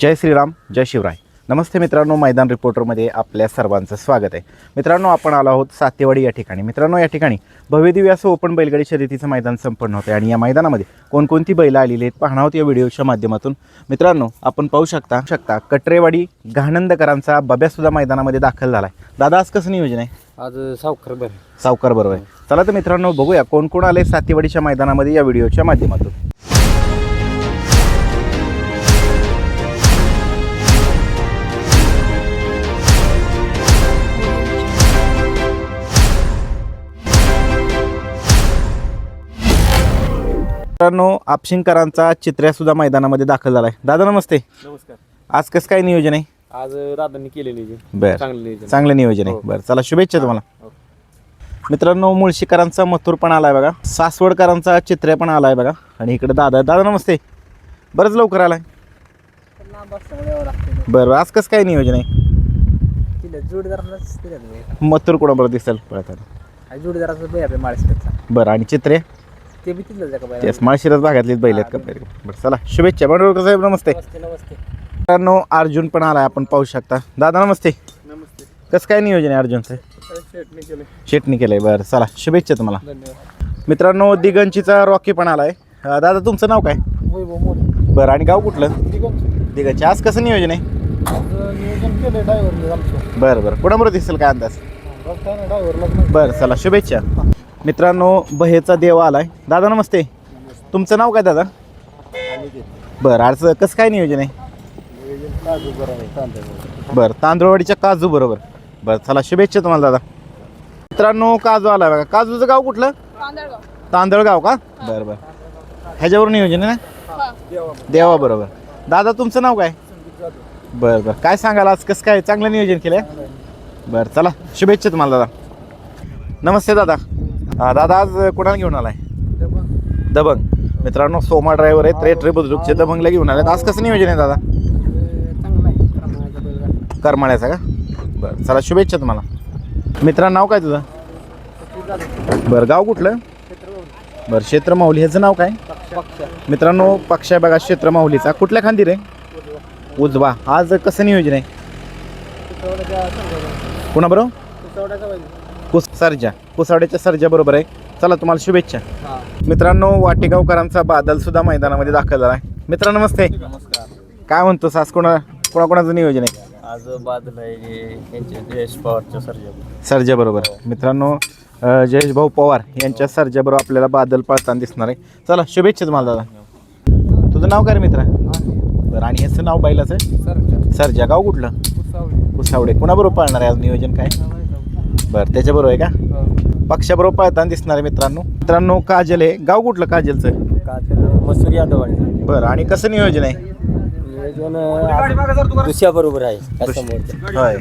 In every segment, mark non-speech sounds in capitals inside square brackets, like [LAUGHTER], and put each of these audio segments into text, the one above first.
जय श्रीराम जय शिवराय. नमस्ते मित्रांनो मैदान रिपोर्टरमध्ये आपल्या सर्वांचं स्वागत आहे. मित्रांनो आपण आलो आहोत सातेवाडी या ठिकाणी. मित्रांनो या ठिकाणी भव्यदिव्य असं ओपन बैलगाडी शर्यतीचं मैदान संपन्न होतं आणि या मैदानामध्ये कोणकोणती बैलं आलेली आहेत पाहणार आहोत या व्हिडिओच्या माध्यमातून. मित्रांनो आपण पाहू शकता शकता कटरेवाडी घाणंदकरांचा बब्यासुद्धा मैदानामध्ये दाखल झाला आहे दादा आज कसं नियोजन आहे? आज सावकर बर सावकार बरोबर आहे. चला तर मित्रांनो बघूया कोण कोण आले सातेवाडीच्या मैदानामध्ये या व्हिडिओच्या माध्यमातून. मित्रांनो आपशिंकरांचा चित्र्या सुद्धा मैदानामध्ये दाखल झालाय. दादा नमस्ते. नमस्कार. आज कसं काय नियोजन आहे? आज दादांनी केले नियोजन बर. चांगलं नियोजन चांगलं नियोजन आहे. हो. बरं चला शुभेच्छा तुम्हाला. हो. मित्रांनो मुळशीकरांचा मथुर पण आलाय बघा. सासवडकरांचा चित्र्या पण आलाय बघा. आणि इकडे दादा दादा नमस्ते. बरंच लवकर आलाय. बरं आज कसं काय नियोजन आहे? जोडीदारालाच मथुर कोणाबरोबर दिसेल? पळताना. जोडीदाराचं बैल आपल्या माळशिरसचा बरं आणि चित्रे? ते बी बैल तेच माळशिरस भागातलीच बैल आहेत का बैल? बरं चला. शुभेच्छा. बरोबर साहेब नमस्ते. नमस्ते नमस्ते. मित्रांनो अर्जुन पण आलाय आपण पाहू शकता. दादा नमस्ते. नमस्ते. कसं काय नियोजन आहे अर्जुनचं? केले शेटणी केलंय. बरं चला. शुभेच्छा तुम्हाला. धन्यवाद. मित्रांनो दिगंचीचा रॉकी पण आलाय. अं, दादा तुमचं नाव काय? वैभव मोरे. बरं आणि गाव कुठलं? नियोजन दिगंची. आज कसं नियोजन आहे? केलं ड्रायव्हरने आमचं. बरं बरं. कुणाबरोबर दिसेल काय अंदाज? ड्रायव्हरला बरं चला. शुभेच्छा. मित्रांनो बहेचा देव आलाय. दादा नमस्ते. तुमचं नाव काय दादा? बरं आज कसं काय नियोजन आहे? काजू बरं तांदूळवाडीच्या काजू बरोबर. बरं चला शुभेच्छा तुम्हाला दादा. मित्रांनो काजू आलाय बघा. काजूचं गाव कुठलं? तांदळगाव. का? बरं बरं. ह्याच्यावर नियोजन आहे ना? देवा बरोबर. दादा तुमचं नाव काय? बरं बरं. काय सांगाल आज कसं काय चांगलं नियोजन केलंय? बरं चला शुभेच्छा तुम्हाला दादा. नमस्ते दादा. हा, दादा आज कुणाला घेऊन आलाय? दबंग. मित्रांनो सोमा ड्रायव्हर आहे त्रे ट्रे बुद्रुकचे दबंगला घेऊन आले आज कसं नियोजन आहे दादा? करमाळ्याचा का? बरं चला शुभेच्छा तुम्हाला. मित्रांनो नाव काय तुझं? बरं गाव कुठलं? बरं क्षेत्र माऊली ह्याचं नाव काय? मित्रांनो पक्ष आहे बघा क्षेत्र माऊलीचा कुठल्या खांदी रे? उजवा. आज कसं नियोजन आहे? कुणाबरोबर? कुस सरजा कुसावड्याच्या सरजा बरोबर आहे. चला तुम्हाला शुभेच्छा. मित्रांनो वाटेगावकरांचा बादल सुद्धा मैदानामध्ये दाखल झाला आहे. मित्र नमस्ते. नमस्कार. काय म्हणतो सास कोणा कोणाकोणाचं नियोजन आहे? आज बादल आहे यांचे जयेश पवारच्या सर्जन सर्जा बरोबर मित्रांनो अ, जयेश भाऊ पवार यांच्या सर्जा बरोबर आपल्याला बादल पळताना दिसणार आहे. चला शुभेच्छा तुम्हाला दादा. तुझं नाव काय रे मित्रा? बरं आणि ह्याचं नाव बैलाचं सर्जा. गाव कुठलं? कुसावडे कोणाबरोबर पाळणार आहे आज नियोजन काय? बरं त्याच्याबरोबर आहे का? पक्षाबरोबर पळताना दिसणार आहे मित्रांनो. मित्रांनो काजल आहे. गाव कुठलं काजलचं? काजल मसूर यादवाडी बरं आणि कसं नियोजन आहे? दुसऱ्या बरोबर आहे होय.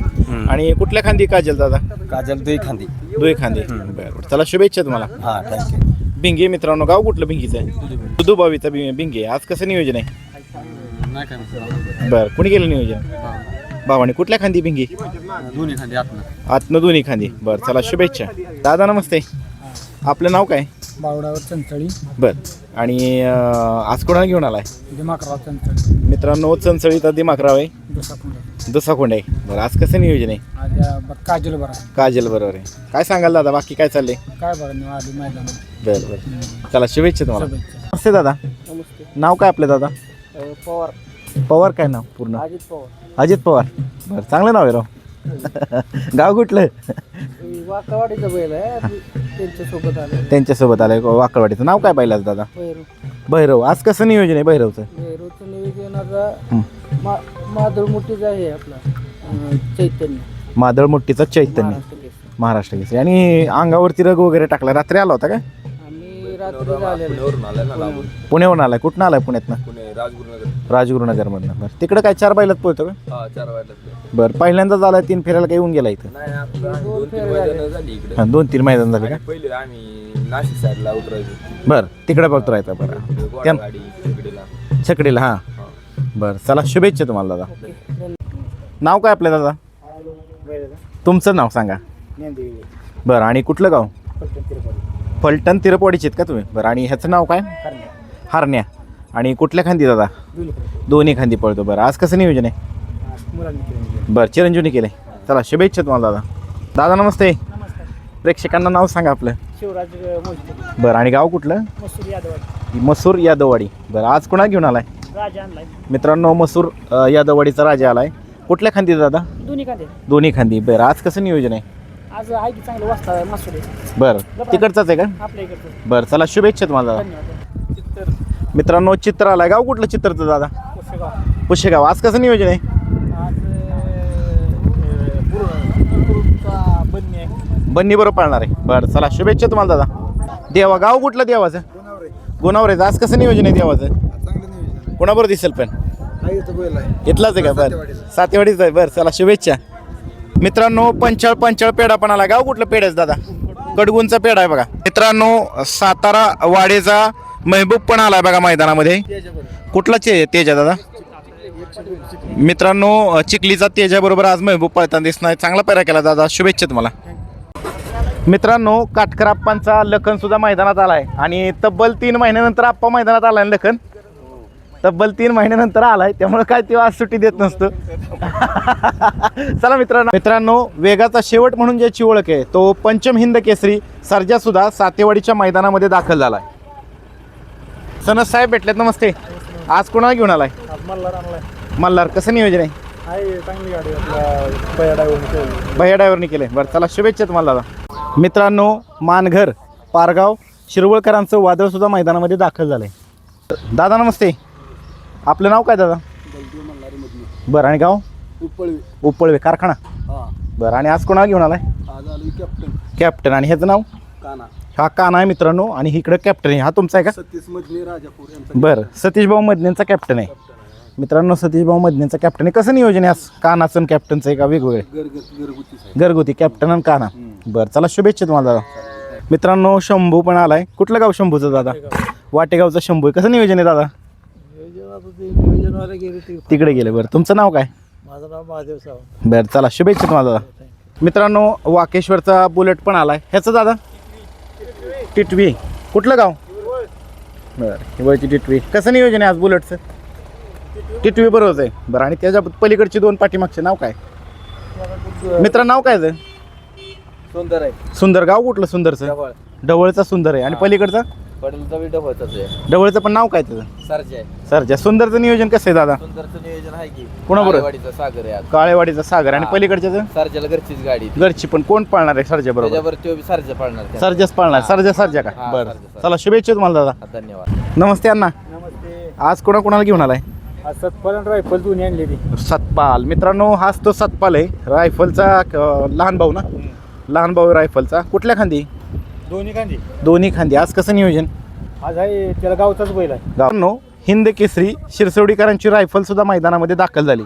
आणि कुठल्या खांदी काजल दादा? काजल दुई खांदी. दुई खांदी. बरं बरं. चला शुभेच्छा तुम्हाला. हा थँक्यू भिंगे मित्रांनो. गाव कुठलं भिंगीचं आहे? दुधुबावीचा बि- भिंगे आज कसं नियोजन आहे? बरं कुणी केलं नियोजन? भावाने कुठल्या खांदी भिंगी दोन्ही खांदी आतनं. आतनं दोन्ही खांदी. बरं चला शुभेच्छा. दादा नमस्ते. आपलं नाव काय? बावडावर चंचळी. बरं. आणि अं, आज कोणाला घेऊन आलाय? दिमाकराव चंचळी. मित्रांनो चंचळीचा दिमाकराव आहे. दुसरा दुसाखोंड आहे बरं आज कसं नियोजन आहे? आज काजल बरं काजल बरोबर आहे. काय सांगाल दादा बाकी काय चाललंय? काय बरं नाही आधी मैदानात. बरं बरं. चला शुभेच्छा तुम्हाला. शुभेच्छा. नमस्ते दादा. नमस्ते. नाव काय आपलं दादा? पवार. पवार काय नाव? पूर्ण. अजित पवार. अजित पवार. बरं चांगलं नाव आहे राव. गाव कुठलं? वाकावाडीचा बैल आहे. त्यांच्यासोबत आलं. त्यांच्यासोबत आलंय वाकळवाडीचं. नाव काय पाहिलं दादा? भैरू भैरव. आज कसं नियोजन आहे भैरवचं? भैरूचं नियोजन आता आपला. चैतन्य. मादळ चैतन्य. महाराष्ट्र केसरी. आणि अंगावरती रग वगैरे टाकला. रात्री आला होता का? आम्ही रात्री झालेलो. पुण्याहून आलाय कुठनं आलाय पुण्यातनं? राजगुरुनगरमधनं. बरं. तिकडं काय चार बैलात पोहतो का? बरं. पहिल्यांदाच आलाय तीन फेरायला काही येऊन गेला इथं? दोन फेरे झाले. हां दोन तीन मैदान झाले का? पहिले आम्ही नाशिक साईडला उतरायचो. बरं. तिकडे बघतो राहायचं बरं. त्या गाडी तिकडेला छकडीला हां. बरं. चला शुभेच्छा तुम्हाला दादा. नाव काय आपलं दादा? तुमचं नाव सांगा. बरं. आणि कुठलं गाव. फलटण तिरपवाडीचे आहेत का तुम्ही? बरं आणि ह्याचं नाव काय. हरण्या. आणि कुठल्या खांदी दादा? दोन्ही खांदी. पळतो. बरं आज कसं नियोजन आहे? बरं चिरंजीवनी केलं चला शुभेच्छा तुम्हाला दादा. दादा नमस्ते. प्रेक्षकांना नाव सांगा आपलं. शिवराज बरं आणि गाव कुठलं? मसूर यादव मसूर यादववाडी. बरं आज कोणा घेऊन आलाय? मित्रांनो मसूर यादववाडीचा राजा आलाय. कुठल्या खांदी दादा? दोन्ही कांदे दोन्ही खांदी. बरं आज कसं नियोजन आहे? आज आहे की चांगलं मसूर बरं. तिकडचाच आहे का? आपल्या इकडचं. बरं चला शुभेच्छा तुम्हाला दादा. धन्यवाद. चित्तर. मित्रांनो चित्र आलाय. गाव कुठलं चित्रचं दादा? कोसेगाव पुशेगाव. आज कसं नियोजन आहे? आज बन्नी आहे. बन्नी बरोबर पाळणार आहे. बरं चला शुभेच्छा तुम्हाला दादा. देवा गाव कुठलं देवाचं? गुणावर. आज कसं नियोजन आहे देवाचं? कोणाबरोबर दिसेल पण? इथलाच आहे का? बरं. सातेवाडीच आहे. बरं चला शुभेच्छा. मित्रांनो पंचाळ पंचाळ पेढा पण आला. गाव कुठलं पेढ दादा? कडगुंचा पेढा आहे बघा. मित्रांनो सातारा वाडेचा महबूब पण आलाय बघा मैदानामध्ये. कुठला चे तेजा दादा? मित्रांनो चिखलीचा तेजा बरोबर. आज महबूब पळताना दिसणार चांगला पेरा केला दादा. शुभेच्छा तुम्हाला. मित्रांनो काटकर आप्पांचा लखन सुद्धा मैदानात आलाय. आणि तब्बल तीन महिन्यानंतर आप्पा मैदानात आलाय ना लखन? तब्बल तीन महिन्यानंतर आलाय त्यामुळे काय तेव्हा आज सुट्टी देत नसतं. [LAUGHS] चला मित्रांनो. मित्रांनो वेगाचा शेवट म्हणून ज्याची ओळख आहे तो पंचम हिंद केसरी सर्जा सुद्धा सातेवाडीच्या मैदानामध्ये दाखल झालाय. सनस साहेब भेटलेत नमस्ते. आज कोणाला घेऊन आलाय? मल्हार आणलाय. मल्हार कसं नियोजन आहे? आहे चांगली गाडी आपला पहिल्या ड्रायव्हरने भैया ड्रायव्हरनी केले. बरं चला शुभेच्छा तुम्हाला दादा. मित्रांनो मानघर पारगाव शिरवळकरांचं वादळ सुद्धा मैदानामध्ये दाखल झालंय. दादा नमस्ते. आपलं नाव काय दादा? बरं आणि गाव? उपळवी. उपळवे कारखाना? हा. बरं आणि आज कोणाला घेऊन आलाय? आज आलो कॅप्टन कॅप्टन आणि ह्याचं नाव? काना. हा काना आहे मित्रांनो आणि इकडं कॅप्टन आहे. हा तुमचा आहे का? सतीश मधले राजापूर यांचा बरं सतीश भाऊ मदनेंचा कॅप्टन आहे. मित्रांनो सतीश भाऊ मदनेंचा कॅप्टन आहे. कसं नियोजन आहे आज? कानाचं आणि कॅप्टनचं आहे का वेगवेगळे? घरगुती घरगुतीच आहे घरगुती कॅप्टन आणि काना. बरं चला शुभेच्छा तुम्हाला दादा. मित्रांनो शंभू पण आलाय. कुठलं गाव शंभूचं दादा? वाटेगावचा शंभू आहे. कसं नियोजन आहे दादा? नियोजनवाले गेले ते तिकडे गेले बरं. तुमचं नाव काय? माझं नाव महादेव सावंत. बरं चला शुभेच्छा तुम्हाला दादा. मित्रांनो वाकेश्वरचा बुलेट पण आलाय. ह्याचं दादा? टिटवी. कुठलं गाव? बरं हिवळची टिटवी. कसं नियोजन आहे आज बुलेटचं? टिटवी बरोबर आहे. बरं आणि त्याच्या पलीकडची दोन पाठीमागचे नाव काय? मित्र नाव काय आहे सुंदर आहे. सुंदर. गाव कुठलं सुंदरचं? ढवळचा सुंदर आहे. आणि पलीकडचा? पडेलचा बी डबलचाच आहे ढवळचं पण नाव काय त्याचं? सरचे आहे. सुंदरचं नियोजन कसं आहे दादा? सुंदरचं नियोजन आहे की. कोणाबरोबर? काळेवाडीचा सागर आहे आज. काळेवाडीचा सागर. आणि हा. पलीकडच्याचं सरच्याला घरचीच गाडी ती. घरची पण कोण पाळणार आहे सरच्या बरोबर? त्याच्यावर तो बी सरच्या पाळणार त्या. सरजाच पाळणार. सरजा सरजा का? हा, बरं. सरजा, सरजा. चला शुभेच्छा तुम्हाला दादा. हा, धन्यवाद. नमस्ते अण्णा. नमस्ते. आज कोणा कोणाला घेऊन आलाय? आज सतपालन रायफल दोन्ही आणलेली सतपाल. मित्रांनो हाच तो सतपाल आहे. रायफलचा लहान भाऊ ना? लहान भाऊ रायफलचा. कुठल्या खांदी? दोन्ही कांदी दोन्ही खांदी. आज कसं नियोजन? आज आहे त्याला गावचाच बैल आहे. गावांनो हिंद केसरी शिरसवडीकरांची रायफल सुद्धा मैदानामध्ये दाखल झाली.